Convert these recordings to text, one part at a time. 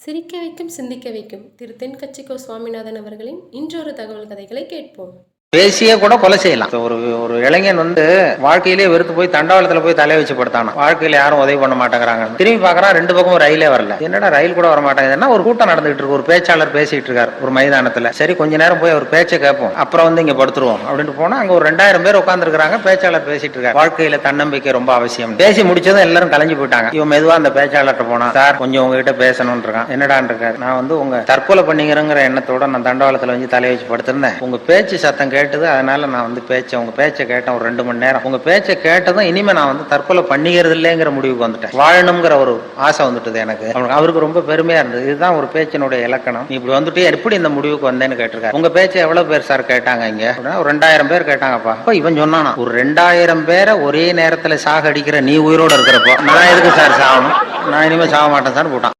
சிரிக்க வைக்கும் சிந்திக்க வைக்கும் திரு தென்கட்சிக்கோ சுவாமிநாதன் அவர்களின் இன்றொரு தகவல் கதைகளை கேட்போம். பேசியே கூட கொலை செய்யலாம். ஒரு ஒரு இளைஞன் வந்து வாழ்க்கையிலே வெறுத்து போய் தண்டவாளத்துல போய் தலையை வச்சு படுத்தானா வாழ்க்கையில யாரும் உதவி பண்ண மாட்டேங்கிறாங்க. திரும்பி பார்க்கறான் ரெண்டு பக்கம் ரயிலே வரல. என்னடா ரயில் கூட வர மாட்டேங்குதுன்னா ஒரு கூட்டம் நடந்துகிட்டு இருக்கு. ஒரு பேச்சாளர் பேசிட்டு இருக்காரு ஒரு மைதானத்துல. சரி கொஞ்ச நேரம் போய் அவர் பேச்சை கேட்போம். அப்புறம் வந்து இங்க படுத்துருவோம் அப்படின்ட்டு போனா அங்க ஒரு ரெண்டாயிரம் பேர் உட்காந்துருக்காங்க பேச்சாளர் பேசிட்டு இருக்காரு. வாழ்க்கையில தன்னம்பிக்கை ரொம்ப அவசியம். பேசி முடிச்சதும் எல்லாரும் கலைஞ்சு போயிட்டாங்க. இவன் மெதுவா அந்த பேச்சாளர்கிட்ட போனா சார் கொஞ்சம் உங்ககிட்ட பேசணும்னு இருக்கான். என்னடான்னு இருக்காரு? நான் வந்து உங்க தற்கொலை பண்ணிக்கிறேங்கிற எண்ணத்தோட நான் தண்டவாளத்துல வந்து தலையை வச்சு படுத்திருந்தேன். உங்க பேச்சு சத்தம் கேட்டது அதனால நான் வந்து பேச்சை உங்க பேச்சை கேட்டேன் ஒரு ரெண்டு மணி நேரம். உங்க பேச்சை கேட்டதும் இனிமே நான் வந்து தற்கொலை பண்ணிக்கிறது இல்லைங்கிற முடிவுக்கு வந்துட்டேன். வாழணுங்கிற ஒரு ஆசை வந்துட்டது எனக்கு. அவருக்கு ரொம்ப பெருமையா இருந்தது. இதுதான் ஒரு பேச்சினுடைய இலக்கணம். நீ இப்படி வந்துட்டு எப்படி இந்த முடிவுக்கு வந்தேன்னு கேட்டிருக்காரு. உங்க பேச்சை எவ்வளவு பேர் சார் கேட்டாங்க இங்க? அப்படின்னா, ஒரு ரெண்டாயிரம் பேர் கேட்டாங்கப்பா. அப்போ இவன் சொன்னானா ஒரு ரெண்டாயிரம் பேரை ஒரே நேரத்துல சாக அடிக்கிற நீ உயிரோட இருக்கிறப்போ நான் எதுக்கு சார் சாகணும்? நான் இனிமே சாக மாட்டேன் சார் போட்டான்.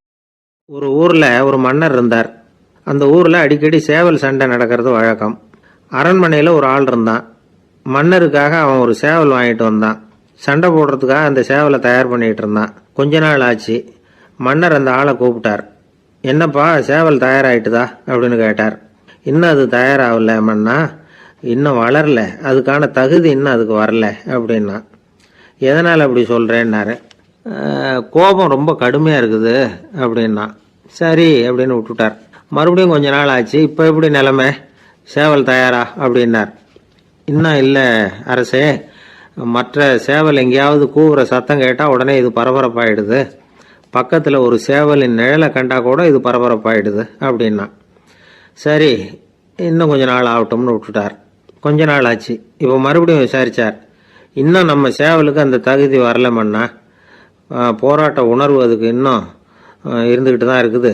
ஒரு ஊர்ல ஒரு மன்னர் இருந்தார். அந்த ஊரில் அடிக்கடி சேவல் சண்டை நடக்கிறது வழக்கம். அரண்மனையில் ஒரு ஆள் இருந்தான். மன்னருக்காக அவன் ஒரு சேவல் வாங்கிட்டு வந்தான். சண்டை போடுறதுக்காக அந்த சேவலை தயார் பண்ணிகிட்டு இருந்தான். கொஞ்ச நாள் ஆச்சு. மன்னர் அந்த ஆளை கூப்பிட்டார். என்னப்பா சேவல் தயாராயிட்டுதா? அப்படின்னு கேட்டார். இன்னும் அது தயாராகல மன்னா. இன்னும் வளரல. அதுக்கான தகுதி இன்னும் அதுக்கு வரல அப்படின்னா எதனால் அப்படி சொல்கிறேன்னாரு கோபம் ரொம்ப கடுமையாக இருக்குது அப்படின்னா சரி அப்படின்னு விட்டுட்டார். மறுபடியும் கொஞ்ச நாள் ஆச்சு. இப்போ எப்படி நிலமை? சேவல் தயாரா? அப்படின்னார். இன்னும் இல்லை அரசே மற்ற சேவல் எங்கேயாவது கூவுற சத்தம் கேட்டால் உடனே இது பரபரப்பாயிடுது. பக்கத்தில் ஒரு சேவலின் நிழலை கண்டா கூட இது பரபரப்பாயிடுது அப்படின்னா சரி இன்னும் கொஞ்ச நாள் ஆகட்டும்னு விட்டுட்டார். கொஞ்ச நாள் ஆச்சு. இப்போ மறுபடியும் விசாரிச்சார். இன்னும் நம்ம சேவலுக்கு அந்த தகுதி வரலமண்ணா போராட்ட உணர்வு அதுக்கு இன்னும் இருந்துக்கிட்டு தான் இருக்குது.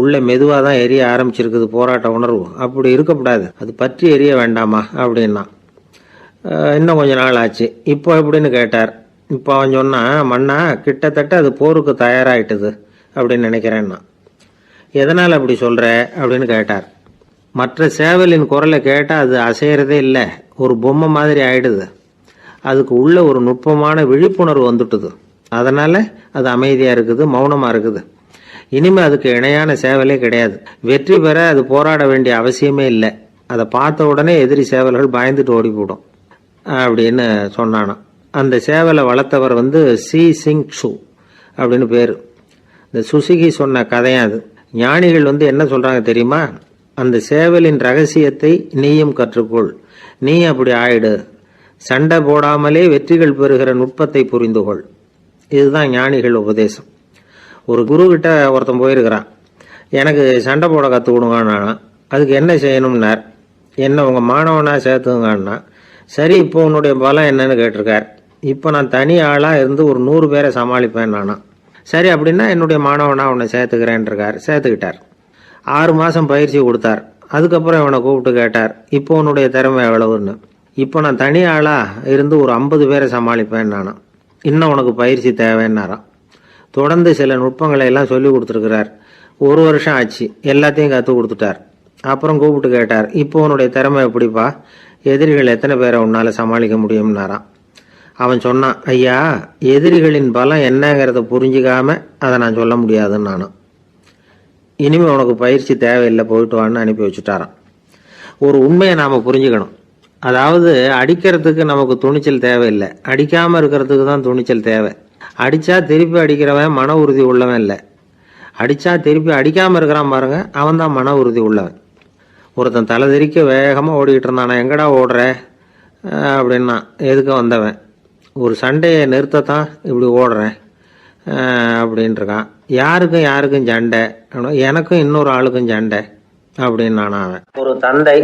உள்ளே மெதுவாக தான் எரிய ஆரம்பிச்சிருக்குது போராட்ட உணர்வு. அப்படி இருக்கக்கூடாது அது பற்றி எரிய வேண்டாமா? அப்படின்னா. இன்னும் கொஞ்ச நாள் ஆச்சு. இப்போ எப்படின்னு கேட்டார். இப்போ அவன் சொன்னான் மண்ணா கிட்டத்தட்ட அது போருக்கு தயாராகிட்டது அப்படின்னு நினைக்கிறேன்னா. எதனால் அப்படி சொல்கிற அப்படின்னு கேட்டார். மற்ற சேவலின் குரலை கேட்டால் அது அசைகிறதே இல்லை. ஒரு பொம்மை மாதிரி ஆயிடுது. அதுக்கு உள்ள ஒரு நுட்பமான விழிப்புணர்வு வந்துட்டுது. அதனால் அது அமைதியாக இருக்குது மௌனமாக இருக்குது. இனிமே அதுக்கு இணையான சேவலே கிடையாது. வெற்றி பெற அது போராட வேண்டிய அவசியமே இல்லை. அதை பார்த்த உடனே எதிரி சேவல்கள் பயந்துட்டு ஓடி போடும் அப்படின்னு சொன்னானா. அந்த சேவலை வளர்த்தவர் வந்து சி சிங் ஷூ அப்படின்னு பேர். இந்த சுசுகி சொன்ன கதையும் அது. ஞானிகள் வந்து என்ன சொல்கிறாங்க தெரியுமா? அந்த சேவலின் ரகசியத்தை நீயும் கற்றுக்கொள். நீ அப்படி ஆயிடு. சண்டை போடாமலே வெற்றிகள் பெறுகிற நுட்பத்தை புரிந்து கொள் இதுதான் ஞானிகள் உபதேசம். ஒரு குரு ஒருத்தன் போயிருக்கிறான். எனக்கு சண்டை போட கற்றுக் கொடுங்கண்ணா அதுக்கு என்ன செய்யணும்னார்? என்ன உங்கள் மாணவனாக சேர்த்துங்கண்ணா. சரி இப்போ உன்னுடைய பலம் என்னன்னு கேட்டிருக்கார். இப்போ நான் தனி ஆளாக இருந்து ஒரு நூறு பேரை சமாளிப்பேன் நானா சரி அப்படின்னா என்னுடைய மாணவனாக உன்னை சேர்த்துக்கிறேன்ருக்கார் சேர்த்துக்கிட்டார். ஆறு மாதம் பயிற்சி கொடுத்தார். அதுக்கப்புறம் இவனை கூப்பிட்டு கேட்டார் இப்போ உன்னுடைய திறமை எவ்வளவுன்னு? இப்போ நான் தனி ஆளாக இருந்து ஒரு ஐம்பது பேரை சமாளிப்பேன் நானா இன்னும் உனக்கு பயிற்சி தேவைன்னாராம். தொடர்ந்து சில நுட்பங்களை எல்லாம் சொல்லி கொடுத்துருக்கிறார். ஒரு வருஷம் ஆச்சு. எல்லாத்தையும் கற்றுக் கொடுத்துட்டார். அப்புறம் கூப்பிட்டு கேட்டார் இப்போ உன்னுடைய திறமை எப்படிப்பா? எதிரிகள் எத்தனை பேரை உன்னால் சமாளிக்க முடியும்னாராம். அவன் சொன்னான் ஐயா எதிரிகளின் பலம் என்னங்கிறத புரிஞ்சுக்காம அதை நான் சொல்ல முடியாதுன்னு நானும். இனிமேல் உனக்கு பயிற்சி தேவையில்லை போயிட்டு வான்னு அனுப்பி வச்சுட்டாரான் ஒரு உண்மையை நாம் புரிஞ்சுக்கணும். அதாவது அடிக்கிறதுக்கு நமக்கு துணிச்சல் தேவையில்லை. அடிக்காமல் இருக்கிறதுக்கு தான் துணிச்சல் தேவை. அடித்தா திருப்பி அடிக்கிறவன் மன உறுதி உள்ளவன் இல்லை. அடித்தா திருப்பி அடிக்காமல் இருக்கிறான் பாருங்க அவன் தான் மன உறுதி உள்ளவன். ஒருத்தன் தலை திரிக்க வேகமாக ஓடிக்கிட்டு இருந்தானா எங்கடா ஓடுற? அப்படின்னா எதுக்கு வந்தவன்? ஒரு சண்டையை நிறுத்தத்தான் இப்படி ஓடுறேன். அப்படின்ட்டுருக்கான் இருக்கான் யாருக்கும் யாருக்கும் சண்டை? எனக்கும் இன்னொரு ஆளுக்கும் சண்டை. அப்படின்னு நான் அவன். ஒரு தந்தை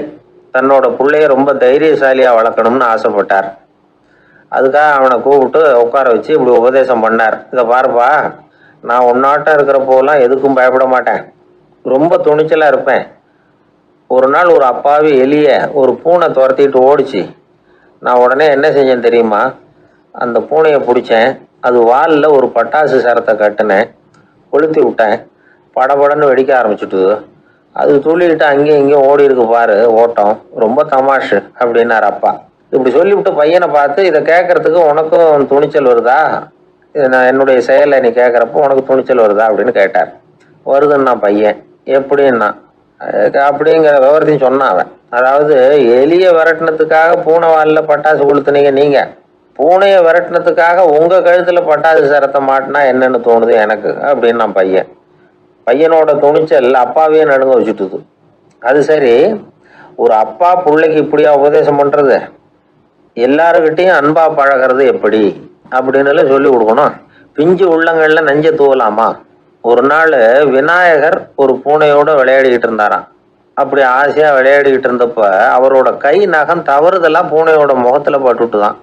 தன்னோட பிள்ளைய ரொம்ப தைரியசாலியாக வளர்க்கணும்னு ஆசைப்பட்டார். அதுக்காக அவனை கூப்பிட்டு உட்கார வச்சு இப்படி உபதேசம் பண்ணார். இதை பாருப்பா நான் உன்னாட்டம் இருக்கிறப்போலாம் எதுக்கும் பயப்பட மாட்டேன். ரொம்ப துணிச்சலாக இருப்பேன். ஒரு நாள் ஒரு அப்பாவி எலிய ஒரு பூனை துரத்திட்டு ஓடிச்சு. நான் உடனே என்ன செஞ்சேன் தெரியுமா? அந்த பூனையை பிடிச்சேன். அது வாலில் ஒரு பட்டாசு சரத்தை கட்டினேன். கொளுத்தி விட்டேன். படபடன்னு வெடிக்க ஆரம்பிச்சுட்டுது. அது துள்ளிக்கிட்டு அங்கேயும் இங்கேயும் ஓடி இருக்கு பாரு ஓட்டம். ரொம்ப தமாஷு அப்படின்னார் அப்பா. இப்படி சொல்லிவிட்டு பையனை பார்த்து இதை கேட்கறதுக்கு உனக்கும் துணிச்சல் வருதா? நான் என்னுடைய செயலை நீ கேட்குறப்போ உனக்கு துணிச்சல் வருதா அப்படின்னு கேட்டார். வருதுன்னா பையன். எப்படின்னா? அதுக்கு அப்படிங்கிற விவரத்தையும் சொன்னான் அவன். அதாவது எலியை விரட்டினத்துக்காக பூனை வாலில் பட்டாசு கொளுத்துனீங்க நீங்கள் பூனையை விரட்டினத்துக்காக உங்கள் கழுத்தில் பட்டாசு சரத்தை மாட்டினா என்னென்னு தோணுது எனக்கு அப்படின்னு நான் பையன். பையனோட துணிச்சல் அப்பாவையே நடுங்க வச்சுட்டுது. அது சரி ஒரு அப்பா பிள்ளைக்கு இப்படியா உபதேசம் பண்ணுறது எல்லாருக்கிட்டையும் அன்பா பழகிறது எப்படி? அப்படின்னு எல்லாம் சொல்லி கொடுக்கணும். பிஞ்சு உள்ளங்கள்ல நெஞ்ச தூவலாமா? ஒரு நாள் விநாயகர் ஒரு பூனையோட விளையாடிக்கிட்டு இருந்தாராம். அப்படி ஆசையா விளையாடிக்கிட்டு இருந்தப்ப அவரோட கை நகம் தவறுதெல்லாம் பூனையோட முகத்துல பட்டுட்டுதான்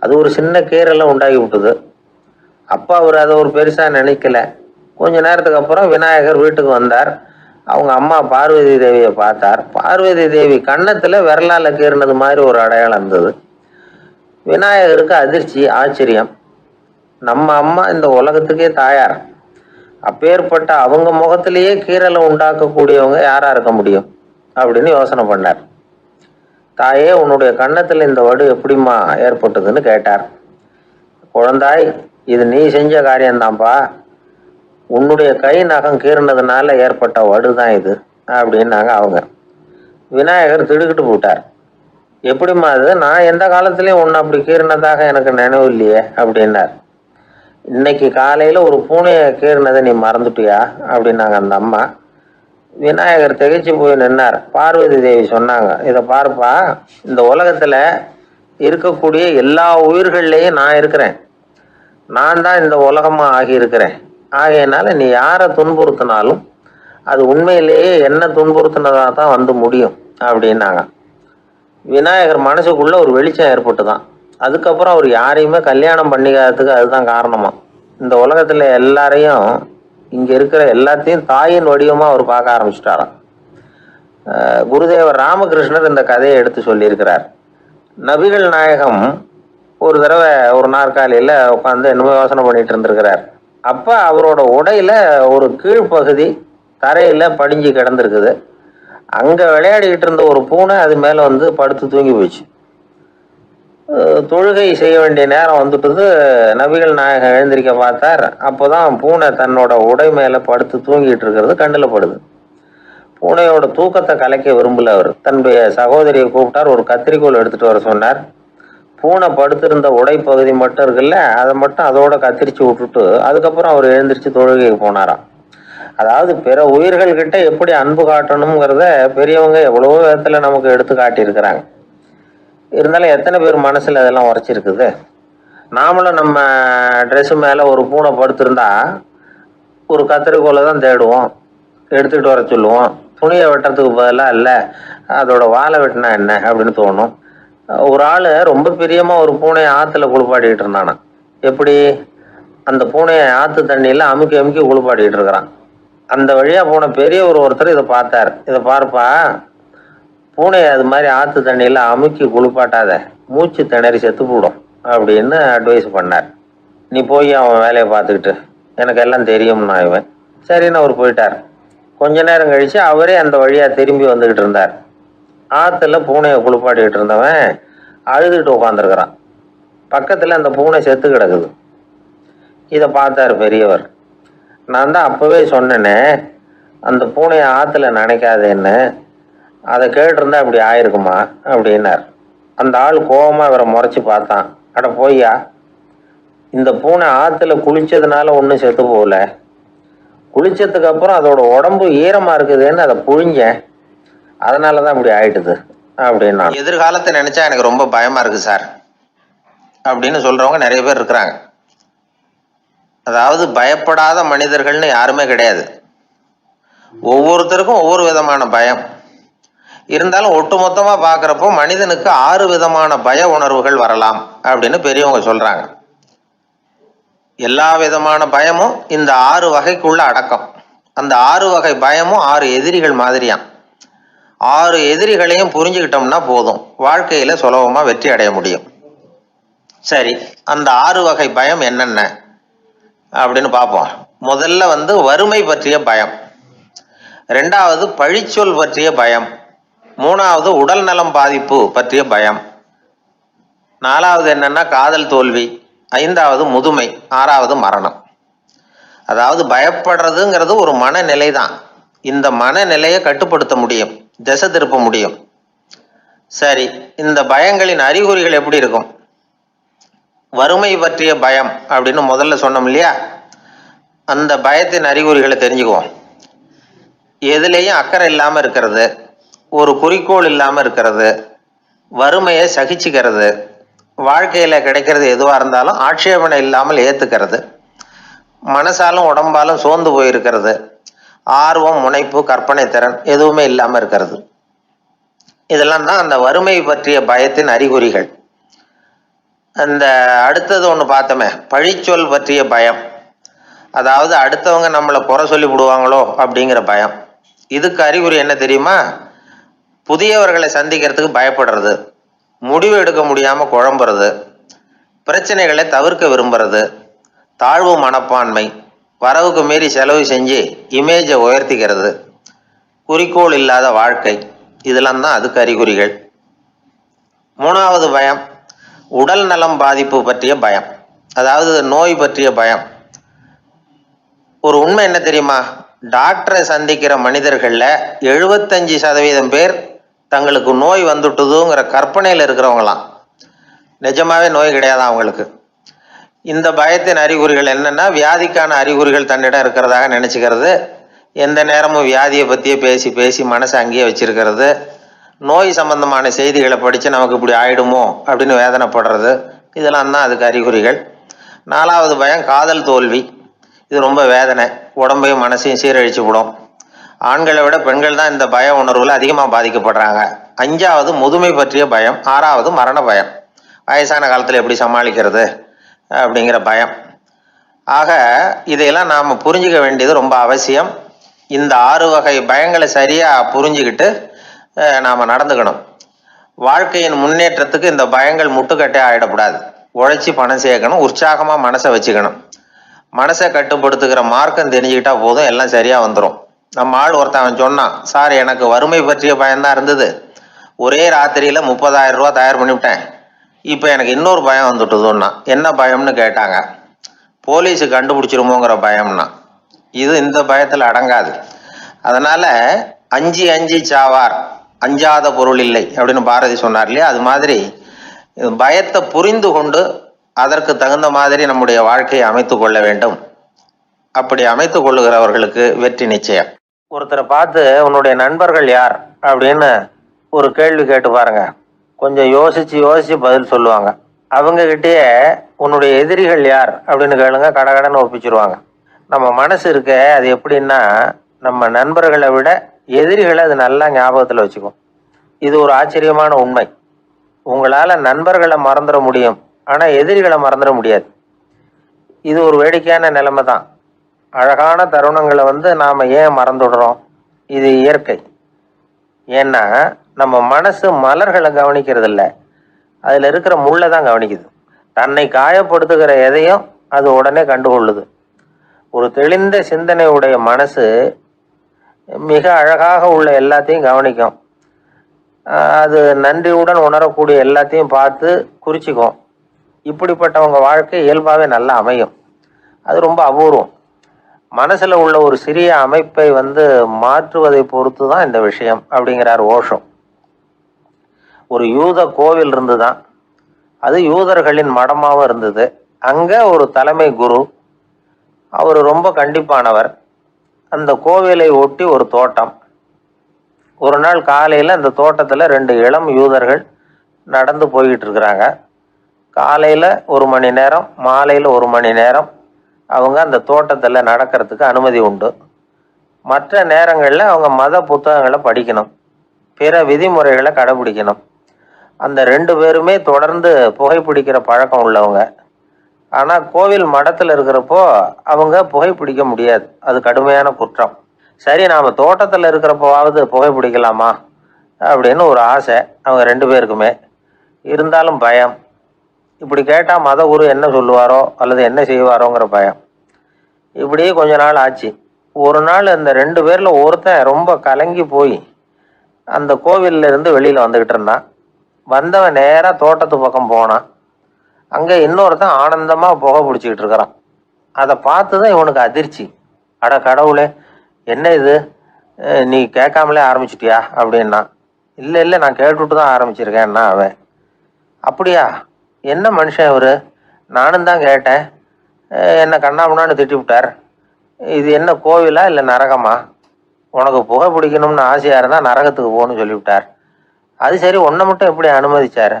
அது ஒரு சின்ன கீரெல்லாம் உண்டாகி விட்டுது. அப்போ அவர் அதை ஒரு பெருசா நினைக்கல. கொஞ்ச நேரத்துக்கு அப்புறம் விநாயகர் வீட்டுக்கு வந்தார். அவங்க அம்மா பார்வதி தேவியை பார்த்தார். பார்வதி தேவி கன்னத்தில் விரலால் கீறினது மாதிரி ஒரு அடையாளம் இருந்தது. விநாயகருக்கு அதிர்ச்சி ஆச்சரியம். நம்ம அம்மா இந்த உலகத்துக்கே தாயார். அப்பேற்பட்ட அவங்க முகத்திலேயே கீறலை உண்டாக்கக்கூடியவங்க யாராக இருக்க முடியும்? அப்படின்னு யோசனை பண்ணார். தாயே உன்னுடைய கன்னத்தில் இந்த வடு எப்படிம்மா ஏற்பட்டதுன்னு கேட்டார். குழந்தாய் இது நீ செஞ்ச காரியம்தான்ப்பா. உன்னுடைய கை நகம் கீறினதுனால ஏற்பட்ட வடுதான் இது அப்படின்னாங்க அவங்க விநாயகர் திடுக்கிட்டு போட்டார். எப்படிம்மா அது? நான் எந்த காலத்துலேயும் உன்னை அப்படி கீறினதாக எனக்கு நினைவு இல்லையே அப்படின்னார். இன்னைக்கு காலையில் ஒரு பூனையை கீறினதை நீ மறந்துட்டியா? அப்படின்னாங்க அந்த அம்மா. விநாயகர் திகைச்சு போய் நின்னார். பார்வதி தேவி சொன்னாங்க இதை பாருப்பா இந்த உலகத்தில் இருக்கக்கூடிய எல்லா உயிர்கள்லேயும் நான் இருக்கிறேன். நான் தான் இந்த உலகமாக ஆகியிருக்கிறேன். ஆகையினால நீ யாரை துன்புறுத்தினாலும் அது உண்மையிலேயே என்ன துன்புறுத்தினதாக தான் வந்து முடியும் அப்படின்னாங்க. விநாயகர் மனசுக்குள்ள ஒரு வெளிச்சம் ஏற்பட்டு தான் அதுக்கப்புறம் அவர் யாரையுமே கல்யாணம் பண்ணிக்காததுக்கு அதுதான் காரணமா. இந்த உலகத்தில் எல்லாரையும் இங்கே இருக்கிற எல்லாத்தையும் தாயின் வடிவமாக அவர் பார்க்க ஆரம்பிச்சிட்டாராம். குருதேவர் ராமகிருஷ்ணர் இந்த கதையை எடுத்து சொல்லியிருக்கிறார். நபிகள் நாயகம் ஒரு தடவை ஒரு நாற்காலியில் உட்காந்து என்னமோ யோசனை பண்ணிட்டு இருந்திருக்கிறார். அப்போ அவரோட உடையில ஒரு கீழ்ப்பகுதி தரையில் படிஞ்சு கிடந்திருக்குது. அங்கே விளையாடிக்கிட்டு இருந்த ஒரு பூனை அது மேலே வந்து படுத்து தூங்கி போச்சு. தொழுகை செய்ய வேண்டிய நேரம் வந்துட்டது. நபிகள் நாயகம் எழுந்திருக்க பார்த்தார். அப்போதான் பூனை தன்னோட உடை மேலே படுத்து தூங்கிட்டு இருக்கிறது கண்ணில் படுது. பூனையோட தூக்கத்தை கலைக்க விரும்பல அவர். தன்னுடைய சகோதரியை கூப்பிட்டார். ஒரு கத்திரிக்கோல் எடுத்துகிட்டு வர சொன்னார். பூனை படுத்திருந்த உடை பகுதி மட்டும் இருக்குல்ல அதை மட்டும் அதோட கத்திரிச்சு விட்டுட்டு அதுக்கப்புறம் அவர் எழுந்திரிச்சு தொழுகைக்கு போனாராம். அதாவது பிற உயிர்கள் கிட்ட எப்படி அன்பு காட்டணுங்கிறத பெரியவங்க எவ்வளவோ விதத்துல நமக்கு எடுத்து காட்டியிருக்கிறாங்க. இருந்தாலும் எத்தனை பேர் மனசுல அதெல்லாம் உரைச்சிருக்குது? நாமளும் நம்ம ட்ரெஸ் மேல ஒரு பூனை படுத்திருந்தா ஒரு கத்திரிக்கோலை தான் தேடுவோம் எடுத்துகிட்டு வர சொல்லுவோம். துணியை வெட்டுறதுக்கு பதிலாக இல்லை அதோட வாழை வெட்டினா என்ன அப்படின்னு தோணும். ஒரு ஆள் ரொம்ப பிரியமாக ஒரு பூனையை ஆற்றுல குளிப்பாட்டிக்கிட்டு இருந்தானா எப்படி? அந்த பூனையை ஆற்று தண்ணியில் அமுக்கி அமுக்கி குளிப்பாட்டிக்கிட்டு இருக்கிறான். அந்த வழியாக போன பெரியவர் ஒருத்தர் இதை பார்த்தார். இதை பார்ப்பா பூனையை அது மாதிரி ஆற்று தண்ணியில் அமுக்கி குளிப்பாட்டாத மூச்சு திணறி செத்து போடும் அப்படின்னு அட்வைஸ் பண்ணார். நீ போய் அவன் வேலையை பார்த்துக்கிட்டு எனக்கு எல்லாம் தெரியும்னா இவன். சரின்னு அவர் போயிட்டார். கொஞ்ச நேரம் கழித்து அவரே அந்த வழியாக திரும்பி வந்துக்கிட்டு இருந்தார். ஆற்றுல பூனையை குளிப்பாட்டிக்கிட்டு இருந்தவன் அழுதுகிட்டு உட்காந்துருக்கிறான் பக்கத்தில் அந்த பூனை செத்து கிடக்குது. இதை பார்த்தாரு பெரியவர். நான் தான் அப்போவே சொன்னேனே அந்த பூனையை ஆற்றுல நினைக்காதேன்னு. அதை கேட்டிருந்தா அப்படி ஆயிருக்குமா? அப்படின்னார். அந்த ஆள் கோபமாக இவரை முறைச்சி பார்த்தான். அட போய்யா இந்த பூனை ஆற்றுல குளித்ததுனால ஒன்றும் செத்து போகல. குளித்ததுக்கப்புறம் அதோட உடம்பு ஈரமாக இருக்குதுன்னு அதை புழிஞ்சேன். அதனால தான் இப்படி ஆயிட்டுது அப்படின்னா எதிர்காலத்தை நினைச்சா எனக்கு ரொம்ப பயமா இருக்கு சார். அப்படின்னு சொல்றவங்க நிறைய பேர் இருக்கிறாங்க. அதாவது பயப்படாத மனிதர்கள்னு யாருமே கிடையாது. ஒவ்வொருத்தருக்கும் ஒவ்வொரு விதமான பயம். இருந்தாலும் ஒட்டுமொத்தமா பாக்குறப்போ மனிதனுக்கு ஆறு விதமான பய உணர்வுகள் வரலாம் அப்படின்னு பெரியவங்க சொல்றாங்க. எல்லா விதமான பயமும் இந்த ஆறு வகைக்குள்ள அடக்கம். அந்த ஆறு வகை பயமும் ஆறு எதிரிகள் மாதிரியாம். ஆறு எதிரிகளையும் புரிஞ்சுக்கிட்டோம்னா போதும். வாழ்க்கையில் சுலபமாக வெற்றி அடைய முடியும். சரி அந்த ஆறு வகை பயம் என்னென்ன? அப்படின்னு பார்ப்போம். முதல்ல வந்து வறுமை பற்றிய பயம். ரெண்டாவது பழிச்சொல் பற்றிய பயம். மூணாவது உடல் நலம் பாதிப்பு பற்றிய பயம். நாலாவது என்னென்னா காதல் தோல்வி. ஐந்தாவது முதுமை. ஆறாவது மரணம். அதாவது பயப்படுறதுங்கிறது ஒரு மனநிலை தான் இந்த மனநிலையை கட்டுப்படுத்த முடியும். திசை திருப்ப முடியும். சரி இந்த பயங்களின் அறிகுறிகள் எப்படி இருக்கும்? வறுமை பற்றிய பயம் அப்படின்னு முதல்ல சொன்னோம் இல்லையா? அந்த பயத்தின் அறிகுறிகளை தெரிஞ்சுக்குவோம். எதுலேயும் அக்கறை இல்லாமல் இருக்கிறது ஒரு குறிக்கோள் இல்லாமல் இருக்கிறது வறுமையை சகிச்சுக்கிறது வாழ்க்கையில் கிடைக்கிறது எதுவாக இருந்தாலும் ஆட்சேபனை இல்லாமல் ஏற்றுக்கிறது மனசாலும் உடம்பாலும் சோர்ந்து போயிருக்கிறது ஆர்வம் முனைப்பு கற்பனை திறன் எதுவுமே இல்லாமல் இருக்கிறது. இதெல்லாம் தான் அந்த வறுமை பற்றிய பயத்தின் அறிகுறிகள். அந்த அடுத்தது ஒன்று பார்த்தோமே பழிச்சொல் பற்றிய பயம். அதாவது அடுத்தவங்க நம்மளை குறை சொல்லி விடுவாங்களோ அப்படிங்கிற பயம். இதுக்கு அறிகுறி என்ன தெரியுமா? புதியவர்களை சந்திக்கிறதுக்கு பயப்படுறது. முடிவு எடுக்க முடியாமல் குழம்புறது. பிரச்சனைகளை தவிர்க்க விரும்புறது. தாழ்வு மனப்பான்மை. வரவுக்கு மீறி செலவு செஞ்சு இமேஜை உயர்த்திக்கிறது. குறிக்கோள் இல்லாத வாழ்க்கை. இதெல்லாம் தான் அதுக்கு அறிகுறிகள். மூணாவது பயம் உடல் நலம் பாதிப்பு பற்றிய பயம். அதாவது நோய் பற்றிய பயம். ஒரு உண்மை என்ன தெரியுமா? டாக்டரை சந்திக்கிற மனிதர்களில் எழுபத்தஞ்சு சதவீதம் பேர் தங்களுக்கு நோய் வந்துட்டுதுங்கிற கற்பனையில் இருக்கிறவங்களாம். நிஜமாவே நோய் கிடையாது அவங்களுக்கு? இந்த பயத்தின் அறிகுறிகள் என்னென்னா வியாதிக்கான அறிகுறிகள் தன்னிடம் இருக்கிறதாக நினச்சிக்கிறது. எந்த நேரமும் வியாதியை பற்றியே பேசி பேசி மனசை அங்கேயே வச்சிருக்கிறது. நோய் சம்பந்தமான செய்திகளை படித்து நமக்கு இப்படி ஆயிடுமோ அப்படின்னு வேதனைப்படுறது. இதெல்லாம் தான் அதுக்கு அறிகுறிகள். நாலாவது பயம் காதல் தோல்வி. இது ரொம்ப வேதனை. உடம்பையும் மனசையும் சீரழிச்சு விடும் ஆண்களை விட பெண்கள் தான் இந்த பய உணர்வில் அதிகமாக பாதிக்கப்படுறாங்க. அஞ்சாவது முதுமை பற்றிய பயம் ஆறாவது மரண பயம். வயசான காலத்தில் எப்படி சமாளிக்கிறது? அப்படிங்கிற பயம். ஆக இதையெல்லாம் நாம் புரிஞ்சுக்க வேண்டியது ரொம்ப அவசியம். இந்த ஆறு வகை பயங்களை சரியாக புரிஞ்சுக்கிட்டு நாம் நடந்துக்கணும். வாழ்க்கையின் முன்னேற்றத்துக்கு இந்த பயங்கள் முட்டுக்கட்டே ஆகிடக்கூடாது உழைச்சி பணம் சேர்க்கணும் உற்சாகமாக மனசை வச்சுக்கணும். மனசை கட்டுப்படுத்துகிற மார்க்கம் தெரிஞ்சுக்கிட்டா போதும் எல்லாம் சரியாக வந்துடும் நம்ம ஆள் ஒருத்தவன் சொன்னான் சார் எனக்கு வறுமை பற்றிய பயம்தான் இருந்தது. ஒரே ராத்திரியில் முப்பதாயிரம் ரூபா தயார் பண்ணிவிட்டேன். இப்போ எனக்கு இன்னொரு பயம் வந்துட்டுதுன்னா என்ன பயம்னு கேட்டாங்க. போலீஸு கண்டுபிடிச்சிருமோங்கிற பயம்னா இது இந்த பயத்தில் அடங்காது. அதனால் அஞ்சு அஞ்சு சாவார் அஞ்சாத பொருள் இல்லை அப்படின்னு பாரதி சொன்னார் இல்லையா? அது மாதிரி பயத்தை புரிந்து கொண்டு அதற்கு தகுந்த மாதிரி நம்முடைய வாழ்க்கையை அமைத்து கொள்ள வேண்டும். அப்படி அமைத்து கொள்ளுகிறவர்களுக்கு வெற்றி நிச்சயம். ஒருத்தரை பார்த்து உன்னுடைய நண்பர்கள் யார்? அப்படின்னு ஒரு கேள்வி கேட்டு பாருங்கள் கொஞ்சம் யோசிச்சு யோசிச்சு பதில் சொல்லுவாங்க. அவங்க கிட்டேயே உன்னுடைய எதிரிகள் யார்? அப்படின்னு கேளுங்க கடகடன்னு ஒப்பிச்சிருவாங்க. நம்ம மனசு இருக்க அது எப்படின்னா நம்ம நண்பர்களை விட எதிரிகளை அது நல்லா ஞாபகத்தில் வச்சுக்கும். இது ஒரு ஆச்சரியமான உண்மை. உங்களால் நண்பர்களை மறந்துட முடியும் ஆனால் எதிரிகளை மறந்துட முடியாது. இது ஒரு வேடிக்கையான நிலைமை தான். அழகான தருணங்களை வந்து நாம் ஏன் மறந்துடுறோம்? இது இயற்கை. ஏன்னா நம்ம மனசு மலர்களை கவனிக்கிறது இல்லை அதில் இருக்கிற முள்ளை தான் கவனிக்குது. தன்னை காயப்படுத்துகிற எதையும் அது உடனே கண்டுகொள்ளுது. ஒரு தெளிந்த சிந்தனையுடைய மனசு மிக அழகாக உள்ள எல்லாத்தையும் கவனிக்கும். அது நன்றியுடன் உணரக்கூடிய எல்லாத்தையும் பார்த்து குறிச்சிக்கும். இப்படிப்பட்டவங்க வாழ்க்கை இயல்பாகவே நல்லா அமையும். அது ரொம்ப அபூர்வம். மனசில் உள்ள ஒரு சிறிய அமைப்பை வந்து மாற்றுவதை பொறுத்து தான் இந்த விஷயம் அப்படிங்கிறார் ஓஷம். ஒரு யூத கோவில் இருந்துதான் அது யூதர்களின் மடமாகவும் இருந்தது. அங்கே ஒரு தலைமை குரு அவர் ரொம்ப கண்டிப்பானவர். அந்த கோவிலை ஒட்டி ஒரு தோட்டம். ஒரு நாள் காலையில் அந்த தோட்டத்தில் ரெண்டு இளம் யூதர்கள் நடந்து போய்கிட்டு இருக்கிறாங்க. காலையில் ஒரு மணி நேரம் மாலையில் ஒரு மணி நேரம் அவங்க அந்த தோட்டத்தில் நடக்கிறதுக்கு அனுமதி உண்டு. மற்ற நேரங்களில் அவங்க மத புத்தகங்களை படிக்கணும். பிற விதிமுறைகளை கடைபிடிக்கணும். அந்த ரெண்டு பேருமே தொடர்ந்து புகைப்பிடிக்கிற பழக்கம் உள்ளவங்க. ஆனால் கோவில் மடத்தில் இருக்கிறப்போ அவங்க புகைப்பிடிக்க முடியாது. அது கடுமையான குற்றம். சரி நாம் தோட்டத்தில் இருக்கிறப்போவாவது புகைப்பிடிக்கலாமா அப்படின்னு ஒரு ஆசை அவங்க ரெண்டு பேருக்குமே. இருந்தாலும் பயம். இப்படி கேட்டால் மத குரு என்ன சொல்லுவாரோ அல்லது என்ன செய்வாரோங்கிற பயம். இப்படியே கொஞ்ச நாள் ஆச்சு. ஒரு நாள் இந்த ரெண்டு பேரில் ஒருத்தன் ரொம்ப கலங்கி போய் அந்த கோவில்ல இருந்து வெளியில் வந்துக்கிட்டு இருந்தான். வந்தவன் நேராக தோட்டத்து பக்கம் போனான். அங்கே இன்னொருத்தன் ஆனந்தமாக புகை பிடிச்சிக்கிட்டு இருக்கிறான். அதை பார்த்து தான் இவனுக்கு அதிர்ச்சி. அட கடவுளே என்ன இது? நீ கேட்காமலே ஆரம்பிச்சிட்டியா? அப்படின்னா இல்லை இல்லை நான் கேட்டுட்டு தான் ஆரம்பிச்சிருக்கேன்னா அவன். அப்படியா? என்ன மனுஷன் இவர்? நானும் தான் கேட்டேன். அஹ் என்ன கண்ணாமுன்னான்னு திட்டி விட்டார். இது என்ன கோவிலா இல்லை நரகமா? உனக்கு புகை பிடிக்கணும்னு ஆசையாக இருந்தால் நரகத்துக்கு போகணும்னு சொல்லிவிட்டார் அது சரி உன்னை மட்டும் எப்படி அனுமதிச்சாரு?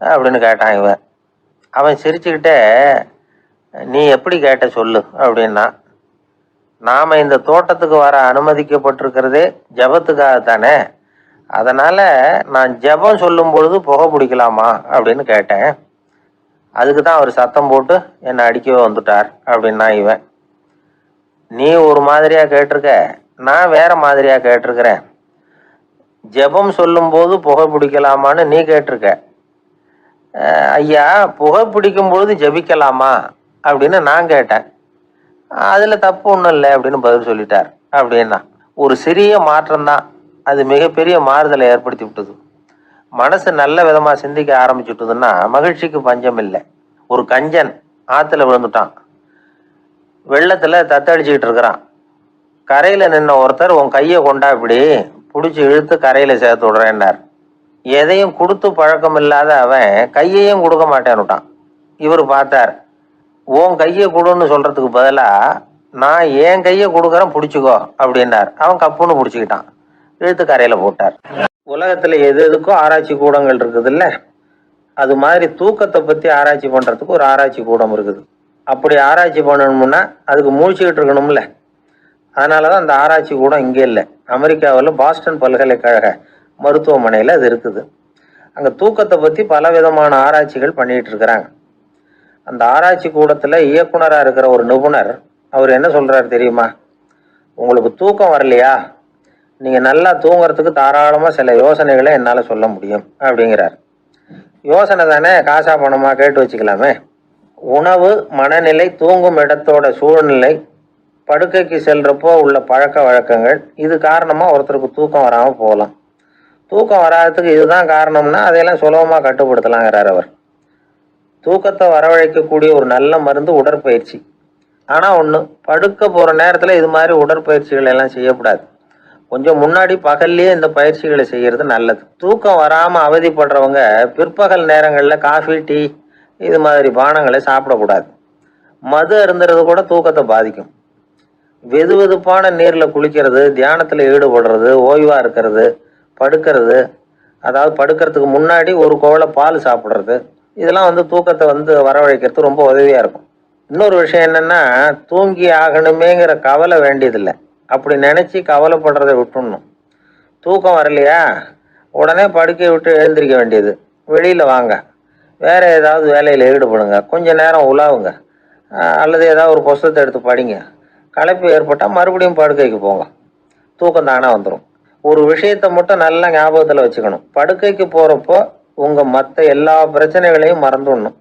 அப்படின்னு கேட்டான் இவன். அவன் சிரிச்சுக்கிட்டே நீ எப்படி கேட்ட சொல்லு? அப்படின்னா நாம் இந்த தோட்டத்துக்கு வர அனுமதிக்கப்பட்டிருக்கிறதே ஜபத்துக்காக தானே அதனால் நான் ஜெபம் சொல்லும் பொழுது புகை பிடிக்கலாமா? அப்படின்னு கேட்டேன். அதுக்கு தான் அவர் சத்தம் போட்டு என்னை அடிக்கவே வந்துட்டார் அப்படின்னா இவன். நீ ஒரு மாதிரியாக கேட்டிருக்க நான் வேற மாதிரியாக கேட்டிருக்கிறேன். ஜெபம் சொல்லும்போது புகை பிடிக்கலாமான்னு நீ கேட்டிருக்க. ஐயா புகை பிடிக்கும் பொழுது ஜெபிக்கலாமா? அப்படின்னு நான் கேட்டேன். அதில் தப்பு ஒன்றும் இல்லை அப்படின்னு பதில் சொல்லிட்டார். அப்படின்னா ஒரு சிறிய மாற்றம்தான் அது மிகப்பெரிய மாறுதலை ஏற்படுத்தி விட்டது. மனசு நல்ல விதமாக சிந்திக்க ஆரம்பிச்சுட்டுதுன்னா மகிழ்ச்சிக்கு பஞ்சம் இல்லை. ஒரு கஞ்சன் ஆற்றுல விழுந்துட்டான். வெள்ளத்தில் தத்தடிச்சுக்கிட்டு இருக்கிறான். கரையில் நின்ன ஒருத்தர் உன் கையை கொண்டா இப்படி பிடிச்சி இழுத்து கரையில் சேர்த்து விடுறேன்னார். எதையும் கொடுத்து பழக்கம் இல்லாத அவன் கையையும் கொடுக்க மாட்டேன்னுட்டான். இவர் பார்த்தார் உன் கையை கொடுன்னு சொல்கிறதுக்கு பதிலாக நான் என் கையை கொடுக்குறேன் பிடிச்சிக்கோ அப்படின்னார். அவன் கப்புன்னு பிடிச்சிக்கிட்டான். இழுத்து கரையில் போட்டார். உலகத்தில் எது எதுக்கும் ஆராய்ச்சி கூடங்கள் இருக்குதுல்ல? அது மாதிரி தூக்கத்தை பற்றி ஆராய்ச்சி பண்ணுறதுக்கு ஒரு ஆராய்ச்சி கூடம் இருக்குது. அப்படி ஆராய்ச்சி பண்ணணும்னா அதுக்கு மூழ்கிக்கிட்டு இருக்கணும்ல? அதனால தான் அந்த ஆராய்ச்சி கூடம் இங்கே இல்லை. அமெரிக்காவில் பாஸ்டன் பல்கலைக்கழக மருத்துவமனையில் அது இருக்குது. அங்கே தூக்கத்தை பற்றி பல விதமான ஆராய்ச்சிகள் பண்ணிகிட்டு இருக்கிறாங்க. அந்த ஆராய்ச்சி கூடத்தில் இயக்குனராக இருக்கிற ஒரு நிபுணர் அவர் என்ன சொல்கிறாரு தெரியுமா? உங்களுக்கு தூக்கம் வரலையா? நீங்கள் நல்லா தூங்குறதுக்கு தாராளமாக சில யோசனைகளை என்னால் சொல்ல முடியும் அப்படிங்கிறார். யோசனை தானே காசா பணமாக கேட்டு வச்சுக்கலாமே. உணவு மனநிலை தூங்கும் இடத்தோட சூழ்நிலை படுக்கைக்கு செல்றப்போ உள்ள பழக்க வழக்கங்கள் இது காரணமாக ஒருத்தருக்கு தூக்கம் வராமல் போகலாம். தூக்கம் வராததுக்கு இதுதான் காரணம்னா அதையெல்லாம் சுலபமாக கட்டுப்படுத்தலாங்கிறார் அவர். தூக்கத்தை வரவழைக்கக்கூடிய ஒரு நல்ல மருந்து உடற்பயிற்சி. ஆனால் ஒன்று படுக்க போகிற நேரத்தில் இது மாதிரி உடற்பயிற்சிகள் எல்லாம் செய்யக்கூடாது. கொஞ்சம் முன்னாடி பகல்லையே இந்த பயிற்சிகளை செய்கிறது நல்லது. தூக்கம் வராமல் அவதிப்படுறவங்க பிற்பகல் நேரங்களில் காஃபி டீ இது மாதிரி பானங்களை சாப்பிடக்கூடாது. மது அருந்துறது கூட தூக்கத்தை பாதிக்கும். வெது வெதுப்பான நீரில் குளிக்கிறது தியானத்தில் ஈடுபடுறது ஓய்வாக இருக்கிறது படுக்கிறது. அதாவது படுக்கிறதுக்கு முன்னாடி ஒரு கோவலை பால் சாப்பிட்றது. இதெல்லாம் வந்து தூக்கத்தை வந்து வரவழைக்கிறது ரொம்ப உதவியாக இருக்கும். இன்னொரு விஷயம் என்னென்னா தூங்கி ஆகணுமேங்கிற கவலை வேண்டியதில்லை. அப்படி நினச்சி கவலைப்படுறதை விட்டுடணும் தூக்கம் வரலையா? உடனே படுக்கை விட்டு எழுந்திரிக்க வேண்டியது. வெளியில் வாங்க. வேறு ஏதாவது வேலையில் ஈடுபடுங்க. கொஞ்சம் நேரம் உலாவுங்க. அல்லது ஏதாவது ஒரு புஸ்தத்தை எடுத்து படிங்க. களைப்பு ஏற்பட்டால் மறுபடியும் படுக்கைக்கு போங்க. தூக்கம் தானாக வந்துடும் ஒரு விஷயத்தை மட்டும் நல்லா ஞாபகத்தில் வச்சுக்கணும். படுக்கைக்கு போகிறப்போ உங்கள் மற்ற எல்லா பிரச்சனைகளையும் மறந்துடணும்.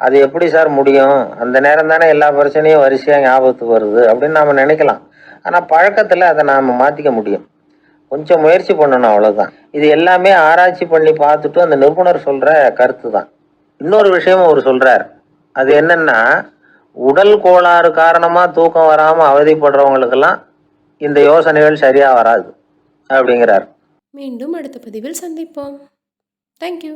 அது எப்படி சார் முடியும்? அந்த நேரம் தானே எல்லா பிரச்சனையும் வரிசையாக ஞாபகத்துக்கு வருது அப்படின்னு நாம் நினைக்கலாம். ஆனால் பழக்கத்தில் அதை நாம் மாற்றிக்க முடியும். கொஞ்சம் முயற்சி பண்ணணும் அவ்வளோதான் இது எல்லாமே ஆராய்ச்சி பண்ணி பார்த்துட்டு அந்த நிபுணர் சொல்கிற கருத்து தான் இன்னொரு விஷயமும் அவர் சொல்கிறார் அது என்னென்னா உடல் கோளாறு காரணமாக தூக்கம் வராமல் அவதிப்படுறவங்களுக்கெல்லாம் இந்த யோசனைகள் சரியாக வராது அப்படிங்கிறார். மீண்டும் அடுத்த பதிவில் சந்திப்போம். தேங்க்யூ